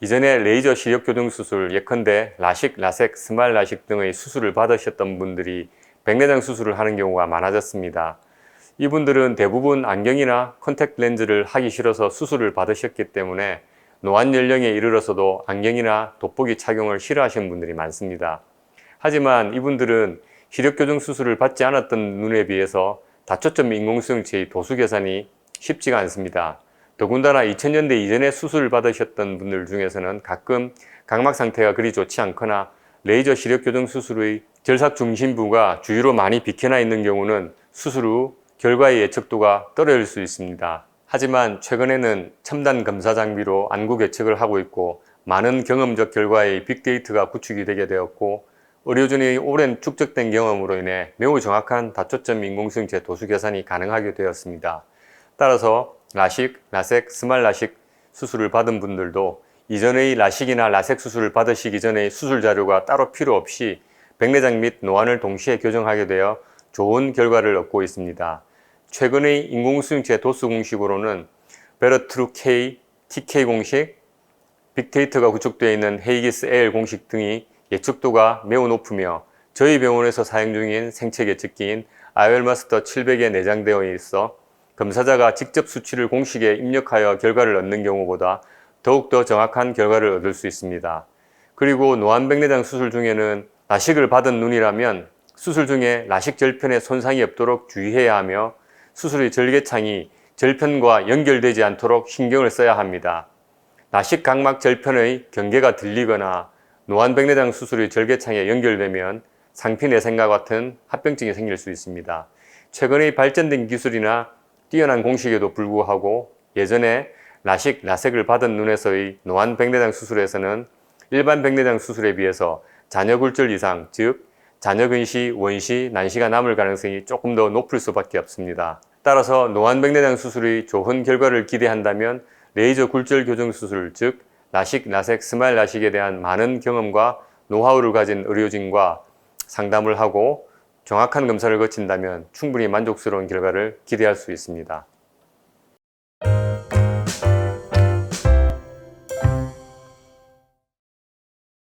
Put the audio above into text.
이전에 레이저 시력 교정 수술, 예컨대 라식, 라섹, 스마일 라식 등의 수술을 받으셨던 분들이 백내장 수술을 하는 경우가 많아졌습니다. 이분들은 대부분 안경이나 컨택 렌즈를 하기 싫어서 수술을 받으셨기 때문에 노안 연령에 이르러서도 안경이나 돋보기 착용을 싫어하시는 분들이 많습니다. 하지만 이분들은 시력 교정 수술을 받지 않았던 눈에 비해서 다초점 인공수용체의 도수 계산이 쉽지가 않습니다. 더군다나 2000년대 이전에 수술을 받으셨던 분들 중에서는 가끔 각막 상태가 그리 좋지 않거나 레이저 시력 교정 수술의 결삭 중심부가 주위로 많이 비켜나 있는 경우는 수술 후 결과의 예측도가 떨어질 수 있습니다. 하지만 최근에는 첨단 검사 장비로 안구 계측을 하고 있고 많은 경험적 결과의 빅데이터가 구축이 되게 되었고 의료진의 오랜 축적된 경험으로 인해 매우 정확한 다초점 인공수용체 도수 계산이 가능하게 되었습니다. 따라서 라식, 라섹, 스말 라식 수술을 받은 분들도 이전의 라식이나 라섹 수술을 받으시기 전에 수술 자료가 따로 필요 없이 백내장 및 노안을 동시에 교정하게 되어 좋은 결과를 얻고 있습니다. 최근의 인공수용체 도수 공식으로는 베르트루 K, TK 공식, 빅데이터가 구축되어 있는 헤이기스 L 공식 등이 예측도가 매우 높으며 저희 병원에서 사용 중인 생체 예측기인 아이얼마스터 700에 내장되어 있어 검사자가 직접 수치를 공식에 입력하여 결과를 얻는 경우보다 더욱더 정확한 결과를 얻을 수 있습니다. 그리고 노안백내장 수술 중에는 라식을 받은 눈이라면 수술 중에 라식 절편에 손상이 없도록 주의해야 하며 수술의 절개창이 절편과 연결되지 않도록 신경을 써야 합니다. 라식 각막 절편의 경계가 들리거나 노안백내장 수술의 절개창에 연결되면 상피 내생과 같은 합병증이 생길 수 있습니다. 최근의 발전된 기술이나 뛰어난 공식에도 불구하고 예전에 라식, 라섹을 받은 눈에서의 노안 백내장 수술에서는 일반 백내장 수술에 비해서 잔여굴절 이상, 즉 잔여근시, 원시, 난시가 남을 가능성이 조금 더 높을 수밖에 없습니다. 따라서 노안 백내장 수술의 좋은 결과를 기대한다면 레이저 굴절 교정 수술, 즉 라식, 라섹, 스마일 라식에 대한 많은 경험과 노하우를 가진 의료진과 상담을 하고 정확한 검사를 거친다면 충분히 만족스러운 결과를 기대할 수 있습니다.